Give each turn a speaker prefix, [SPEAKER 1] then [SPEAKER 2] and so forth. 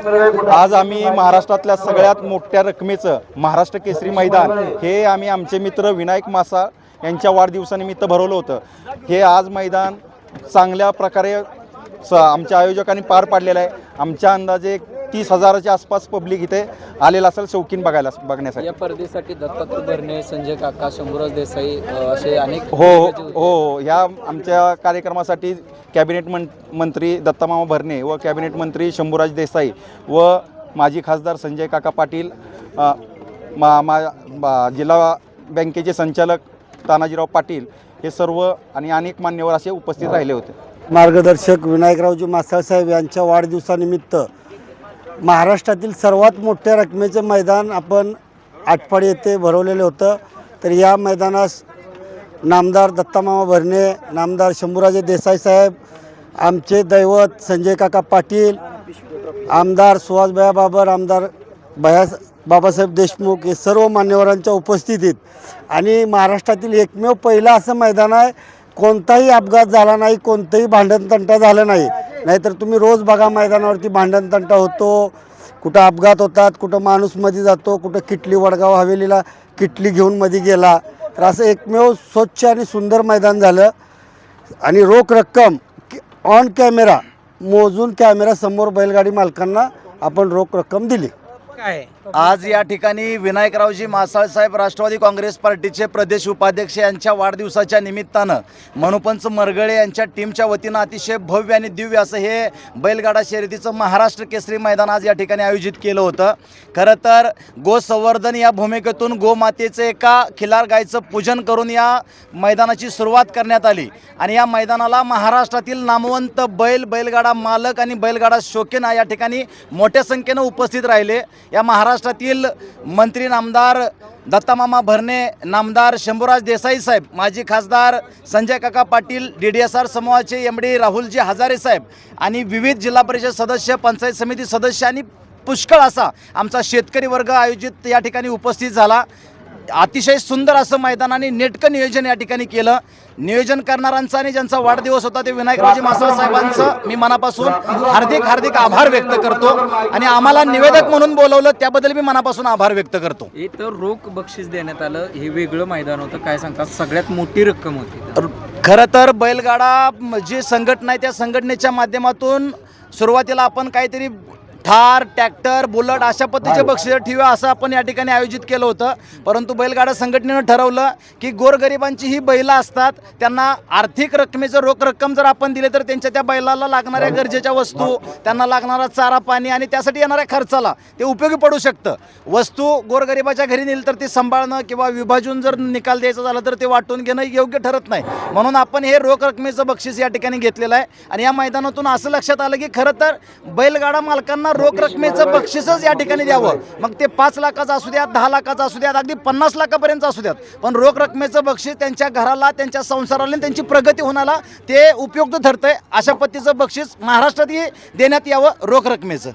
[SPEAKER 1] आज आम्ही महाराष्ट्रातल्या सगळ्यात मोठ्या रकमेचं महाराष्ट्र केसरी मैदान हे आम्ही आमचे मित्र विनायक मासा यांच्या वाढदिवसानिमित्त भरवलं होतं. हे आज मैदान चांगल्या प्रकारे स आमच्या आयोजकांनी पार पाडलेलं आहे. आमच्या अंदाजे तीस हजाराच्या आसपास पब्लिक इथे आलेलं असेल शौकीन बघायला बघण्यासाठी.
[SPEAKER 2] या स्पर्धेसाठी दत्तात्रय भरणे संजय काका शंभूराज देसाई असे अनेक
[SPEAKER 1] हो
[SPEAKER 2] दिग्गज होते.
[SPEAKER 1] हो ह्या आमच्या कार्यक्रमासाठी कॅबिनेट मं मंत्री दत्तामामा भरणे व कॅबिनेट मंत्री शंभूराज देसाई व माजी खासदार संजय काका पाटील मा मा जिल्हा बँकेचे संचालक तानाजीराव पाटील हे सर्व आणि अनेक मान्यवर असे उपस्थित राहिले होते.
[SPEAKER 3] मार्गदर्शक विनायकरावजी मासाळसाहेब यांच्या वाढदिवसानिमित्त महाराष्ट्रातील सर्वात मोठ्या रकमेचं मैदान आपण आटपाडी येथे भरवलेलं होतं. तर या मैदानास नामदार दत्तामामा भरणे नामदार शंभूराजे देसाई साहेब आमचे दैवत संजय काका पाटील आमदार सुहासभया बाबर आमदार भया बाबासाहेब देशमुख हे सर्व मान्यवरांच्या उपस्थितीत आणि महाराष्ट्रातील एकमेव पहिलं असं मैदान आहे. कोणताही अपघात झाला नाही कोणतंही भांडणतंटा झालं नाही. नाहीतर तुम्ही रोज बघा मैदानावरती भांडणतंटा होतो. कुठं अपघात होतात कुठं माणूसमध्ये जातो कुठं किटली वडगाव हवेलीला किटली घेऊन मध्ये गेला. तर असं एकमेव स्वच्छ आणि सुंदर मैदान झालं. आणि रोख रक्कम ऑन कॅमेरा मोजून कॅमेरा समोर बैलगाडी मालकांना आपण रोख रक्कम दिली.
[SPEAKER 4] आज या ठिकाणी विनायकरावजी मासाळ साहेब राष्ट्रवादी काँग्रेस पार्टीचे प्रदेश उपाध्यक्ष यांच्या वाढदिवसाच्या निमित्तानं मनुपंच मरगळे यांच्या टीमच्या वतीनं अतिशय भव्य आणि दिव्य असं हे बैलगाडा शर्यतीचं महाराष्ट्र केसरी मैदान आज या ठिकाणी आयोजित केलं होतं. खरं तर गोसंवर्धन या भूमिकेतून गोमातेचं एका खिलार गायचं पूजन करून या मैदानाची सुरुवात करण्यात आली. आणि या मैदानाला महाराष्ट्रातील नामवंत बैल बैलगाडा मालक आणि बैलगाडा शौकीन या ठिकाणी मोठ्या संख्येनं उपस्थित राहिले. या महाराष्ट्रातील मंत्री नामदार दत्तामामा भरणे नामदार शंभूराज देसाई साहेब माजी खासदार Sanjay Kaka Patil D D S R समूहाचे एम डी राहुलजी हजारे साहेब आणि विविध जिल्हा परिषद सदस्य पंचायत समिती सदस्य आणि पुष्कळ असा आमचा शेतकरी वर्ग आयोजित या ठिकाणी उपस्थित झाला. अतिशय सुंदर असं मैदान आणि नेटकं नियोजन या ठिकाणी केलं. नियोजन करणाऱ्यांचा आणि ज्यांचा वाढदिवस होता ते विनायकरावजी मासाळ साहेबांचं मी मनापासून हार्दिक हार्दिक आभार व्यक्त करतो. आणि आम्हाला निवेदक म्हणून बोलवलं त्याबद्दल मी मनापासून आभार व्यक्त करतो.
[SPEAKER 2] इथं रोख बक्षीस देण्यात आलं. हे वेगळं मैदान होतं. काय सांगतात सगळ्यात मोठी रक्कम होती.
[SPEAKER 4] खरं तर बैलगाडा जी संघटना आहे त्या संघटनेच्या माध्यमातून सुरुवातीला आपण काहीतरी ठार ट्रॅक्टर बुलट अशा पद्धतीचे बक्षीस ठेवूया असं आपण या ठिकाणी आयोजित केलं होतं. परंतु बैलगाडा संघटनेनं ठरवलं की गोरगरिबांची ही बैलं असतात त्यांना आर्थिक रकमेचं रोख रक्कम जर आपण दिले तर त्यांच्या त्या बैलाला लागणाऱ्या गरजेच्या वस्तू त्यांना लागणारा चारा पाणी आणि त्यासाठी येणाऱ्या खर्चाला ते उपयोगी पडू शकतं. वस्तू गोरगरिबाच्या घरी नेली तर ती सांभाळणं किंवा विभाजून जर निकाल द्यायचा झाला तर ते वाटून घेणं योग्य ठरत नाही. म्हणून आपण हे रोख रकमेचं बक्षीस या ठिकाणी घेतलेलं आहे. आणि या मैदानातून असं लक्षात आलं की खरं तर बैलगाडा मालकांना रोख रकमेचं बक्षीसच या ठिकाणी द्यावं. मग ते पाच लाखाचं असू द्यात दहा लाखाचं असू द्यात अगदी पन्नास लाखापर्यंत असू द्यात. पण रोख रकमेचं बक्षीस त्यांच्या घराला त्यांच्या संसाराला त्यांची प्रगती होण्याला ते उपयुक्त ठरतंय. अशा पद्धतीचं बक्षीस महाराष्ट्रातही देण्यात यावं रोख रकमेचं.